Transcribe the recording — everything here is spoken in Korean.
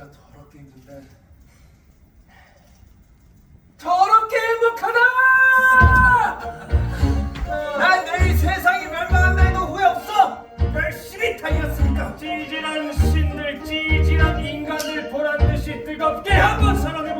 진짜 더럽게 힘든데 더럽게 행복하다! 난 내일 세상이 멸망한 날도 후회 없어! 열심히 달렸으니까 찌질한 신들 찌질한 인간들 보란 듯이 뜨겁게 한번 사랑해보